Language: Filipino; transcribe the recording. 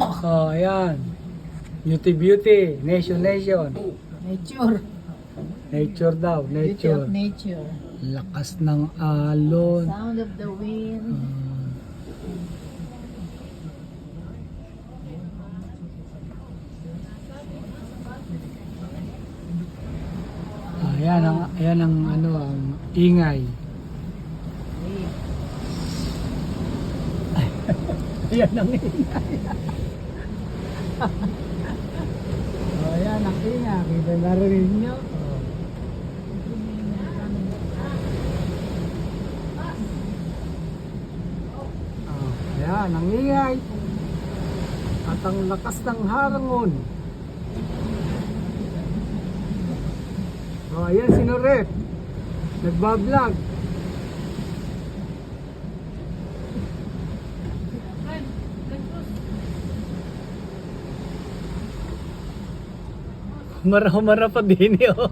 Oh, ayan. Beauty, beauty. Nation, nation. Nature. Nature daw, Beauty nature. nature. Lakas ng alon. Sound of the wind. Ah, ayan ang, ayan ang ano, ang ingay. Ayan ang ingay. Oh, ayan ang ingay. Kita narinig nyo. Oh. Ayan ang ingay. At ang lakas ng harangon. Oh, ayan si Norep. Nagbablog. Mara-mara pa din eh, oh.